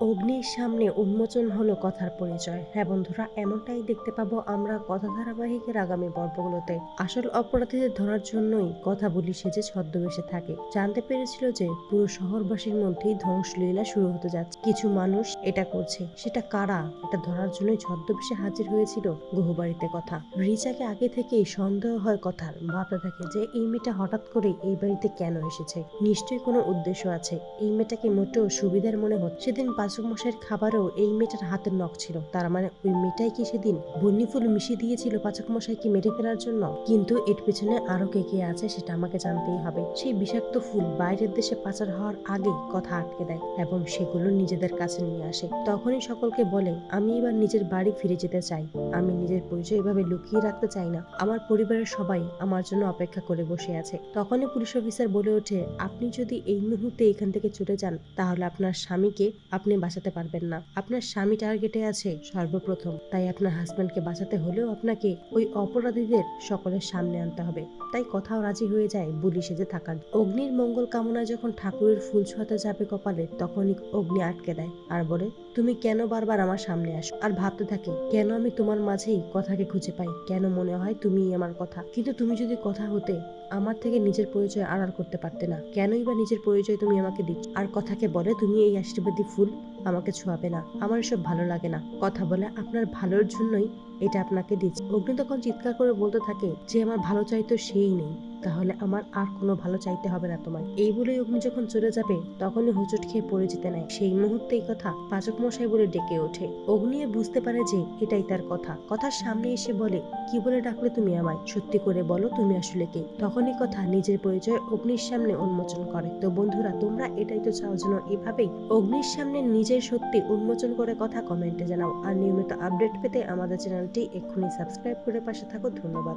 অগ্নির সামনে উন্মোচন হলো কথার পরিচয়। হ্যাঁ বন্ধুরা, এমনটাই দেখতে পাবো আমরা কথা ধারাবাহিকের আগামী পর্বগুলোতে। আসল অপরাধীদের ধরার জন্যই কথা বলি সেজে ছদ্মবেশে থাকে। জানতে পেরেছিল যে পুরো শহরবাসীর মধ্যেই ধ্বংসলীলা শুরু হতে যাচ্ছে। কিছু মানুষ এটা করছে। সেটা কারা? এটা ধরার জন্যই ছদ্মবেশে হাজির হয়েছিল গৃহবাড়িতে কথা। রিচাকে আগে থেকেই সন্দেহ হয় কথার। ভাবতে থাকে যে এই মেয়েটা হঠাৎ করে এই বাড়িতে কেন এসেছে? নিশ্চয়ই কোনো উদ্দেশ্য আছে। এই মেয়েটাকে মোটেও সুবিধার মনে হচ্ছে। সেদিন মশাইয়ের খাবারেও এই মেয়েটার হাতের নখ ছিল। তার মানে ওই মেয়েটাই কি সেদিন বন্যি ফুল মিশিয়ে দিয়েছিল পাচক মশাইকে মেরে ফেলার জন্য? কিন্তু এর পেছনে আরও কে কে আছে সেটা আমাকে জানতেই হবে। সেই বিষাক্ত ফুল বাইরের দেশে পাচার হওয়ার আগেই কথা আটকে দেয় এবং সেগুলো নিজেদের কাছে নিয়ে আসে। তখনই সকলকে বলে, আমি এবার নিজের বাড়ি ফিরে যেতে চাই। আমি নিজের পরিচয় এভাবে লুকিয়ে রাখতে চাই না। আমার পরিবারের সবাই আমার জন্য অপেক্ষা করে বসে আছে। তখনই পুলিশ অফিসার বলে ওঠে, আপনি যদি এই মুহূর্তে এখান থেকে চলে যান, তাহলে আপনার স্বামীকে আপনি বাঁচাতে পারবেন না। আপনার স্বামী টার্গেটে আছে সর্বপ্রথম। তাই আপনার হাজব্যান্ডকে বাঁচাতে হলেও আপনাকে ওই অপরাধীদের সকলের সামনে আনতে হবে। তাই কথাও রাজি হয়ে যায় বুলি সেজে থাকার। অগ্নির মঙ্গল কামনায় যখন ঠাকুরের ফুল ছোঁয়াতে যাবে কপালে, তখনই অগ্নি আটকে দেয় আর বলে, তুমি কেন বারবার আমার সামনে আসো? আর ভাবতে থাকি, কেন আমি তোমার মাঝেই কথাকে খুঁজে পাই? কেন মনে হয় তুমিই আমার কথা? কিন্তু তুমি যদি কথা হতে, আমার থেকে নিজের পরিচয় আড়াল করতে পারতে না। কেনই বা নিজের পরিচয় তুমি আমাকে দিচ্ছ? আর কথাকে বলে, তুমি এই আশীর্বাদী ফুল আমাকে ছোঁয়াবে না। আমার এসব ভালো লাগে না। কথা বলে আপনার ভালোর জন্যই এটা আপনাকে দিচ্ছি। অগ্নি তখন চিৎকার করে বলতে থাকে যে আমার ভালো চাইতো সেই নেই। তাহলে আমার আর কোনো ভালো চাইতে হবে না তোমায়। এই বলেই অগ্নি যখন চলে যাবে, তখনই হোঁচট খেয়ে পড়ে যেতে নেয়। সেই মুহূর্তে এই কথা পাচক মশাই বলে ডেকে ওঠে। অগ্নি বুঝতে পারে যে এটাই তার কথা। কথার সামনে এসে বলে, কি বলে ডাকলে তুমি আমায়? সত্যি করে বলো তুমি আসলে কে? তখনই কথা নিজের পরিচয় অগ্নির সামনে উন্মোচন করে। তো বন্ধুরা, তোমরা এটাই তো চাও যেন এভাবেই অগ্নির সামনে নিজের সত্যি উন্মোচন করে কথা কমেন্টে জানাও। আর নিয়মিত আপডেট পেতে আমাদের চ্যানেলটি এক্ষুনি সাবস্ক্রাইব করে পাশে থাকো। ধন্যবাদ।